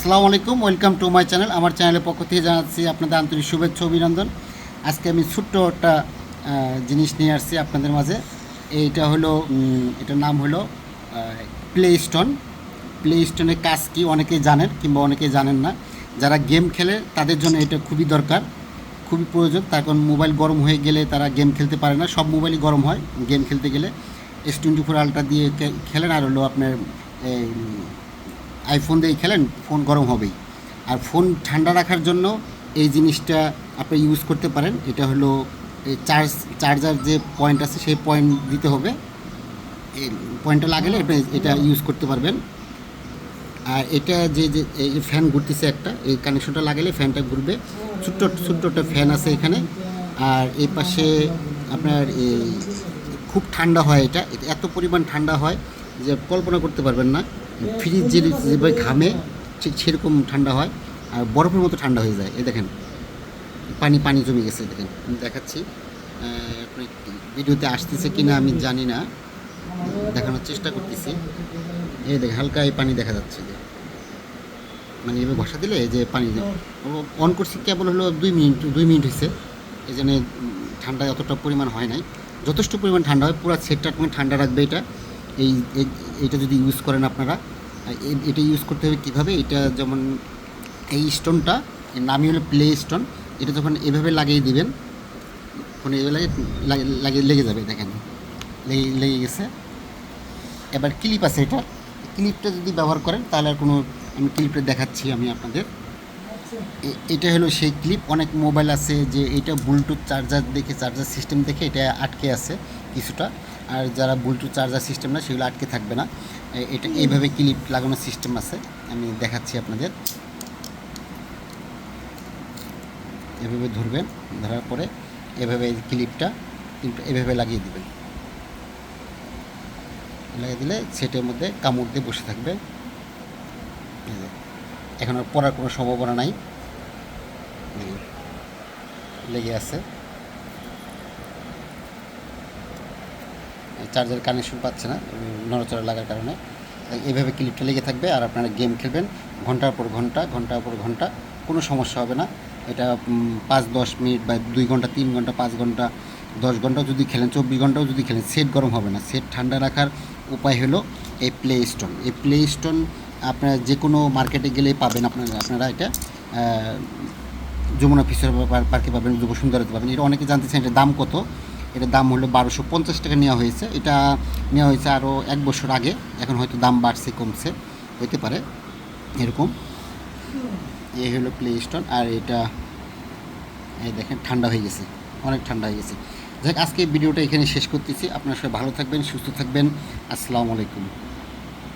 আসসালামু আলাইকুম, welcome to my channel. আমার চ্যানেলের পক্ষ থেকে জানাচ্ছি আপনাদের আন্তরিক শুভেচ্ছা, অভিনন্দন। আজকে আমি ছোট্ট একটা জিনিস নিয়ে আসছি আপনাদের মাঝে। এইটা হলো এটার নাম হলো প্লে স্টোন প্লে স্টোনের কাজ কি অনেকেই জানেন কিংবা অনেকেই জানেন না। যারা গেম খেলে, তাদের জন্য এটা খুবই দরকার, খুবই প্রয়োজন। তার কারণ মোবাইল গরম হয়ে গেলে তারা গেম খেলতে পারে না। সব মোবাইলই গরম হয় গেম খেলতে গেলে। এস টোয়েন্টি ফোর আলট্রা দিয়ে খেলেন আর হলো আপনার আইফোন দিয়ে খেলেন, ফোন গরম হবেই। আর ফোন ঠান্ডা রাখার জন্য এই জিনিসটা আপনি ইউজ করতে পারেন। এটা হলো, এই চার্জ চার্জার যে পয়েন্ট আছে সেই পয়েন্ট দিতে হবে। পয়েন্টটা লাগালে আপনি এটা ইউজ করতে পারবেন। আর এটা যে যে, এই ফ্যান ঘুরতেছে একটা, এই কানেকশনটা লাগালে ফ্যানটা ঘুরবে। ছোট্ট ছোট্ট একটা ফ্যান আছে এখানে। আর এই পাশে আপনার এই খুব ঠান্ডা হয় এটা। এত পরিমাণ ঠান্ডা হয় যে কল্পনা করতে পারবেন না। ফ্রিজ যে যেভাবে ঘামে ঠিক সেরকম ঠান্ডা হয় আর বরফের মতো ঠান্ডা হয়ে যায়। এই দেখেন, পানি পানি জমে গেছে, দেখেন দেখাচ্ছি। ভিডিওতে আসতেছে কিনা আমি জানি না, দেখানোর চেষ্টা করতেছি। এই দেখেন, হালকা এই পানি দেখা যাচ্ছে। যে মানে এভাবে ঘষা দিলে যে পানি অন করছি কেবল হলো দুই মিনিট দুই মিনিট হয়েছে। এই জন্য ঠান্ডা অতটা পরিমাণ হয় নাই। যথেষ্ট পরিমাণ ঠান্ডা হয়, পুরো সেটটা ঠান্ডা রাখবে এটা। এই এইটা যদি ইউজ করেন আপনারা এটা ইউজ করতে হবে কীভাবে? এটা যেমন এই স্টোনটা নামই হলো প্লে স্টোন এটা যখন এভাবে লাগিয়ে দিবেন ফোনে এভাবে লাগে লাগে- লাগিয়ে লেগে যাবে, দেখেন, লেগে লেগে গেছে। এবার ক্লিপ আছে এটা ক্লিপটা যদি ব্যবহার করেন, তাহলে আর কোনো, আমি ক্লিপটা দেখাচ্ছি আমি আপনাদের। এটা হলো সেই ক্লিপ অনেক মোবাইল আছে যে এটা ব্লুটুথ চার্জার দেখে চার্জার সিস্টেম দেখে এটা আটকে আছে কিছুটা। আর যারা ব্লুটুথ চার্জার সিস্টেম না সেগুলো আটকে থাকবে না। এটা এইভাবে ক্লিপ লাগানোর সিস্টেম আছে। আমি দেখাচ্ছি আপনাদের। এভাবে ধরবেন ধরার পরে এভাবে এই ক্লিপটা ক্লিপটা এভাবে লাগিয়ে দেবেন। লাগিয়ে দিলে সেটের মধ্যে কামড় দিয়ে বসে থাকবে। এখন আর পড়ার কোনো সম্ভাবনা নাই। লেগে আছে। চার্জার কানেকশন পাচ্ছে না নড়াচড়া লাগার কারণে। এইভাবে ক্লিপটা লেগে থাকবে আর আপনারা গেম খেলবেন ঘণ্টার পর ঘণ্টা, ঘণ্টার পর ঘণ্টা, কোনো সমস্যা হবে না। এটা পাঁচ, দশ মিনিট বা দুই ঘণ্টা, তিন ঘণ্টা, পাঁচ ঘণ্টা, দশ ঘন্টাও যদি খেলেন, চব্বিশ ঘন্টাও যদি খেলেন সেট গরম হবে না। সেট ঠান্ডা রাখার উপায় হলো এই প্লে স্টোন এই প্লে স্টোন আপনারা যে কোনো মার্কেটে গেলেই পাবেন আপনারা আপনারা এটা যমুনা ফিশার পার্কে পাবেন যুব সুন্দরতে পাবেন। এটা অনেকে জানতে চান এটার দাম কত? এটার দাম হলো বারোশো পঞ্চাশ টাকা নেওয়া হয়েছে। এটা নেওয়া হয়েছে আরও এক বছর আগে। এখন হয়তো দাম বাড়ছে, কমছে, হইতে পারে, এরকম। এ হলো প্লে স্টোন আর এটা, এই দেখেন, ঠান্ডা হয়ে গেছে, অনেক ঠান্ডা হয়ে গেছে। যাক, আজকে ভিডিওটা এখানে শেষ করতেছি। আপনার সবাই ভালো থাকবেন, সুস্থ থাকবেন। আসসালামু আলাইকুম।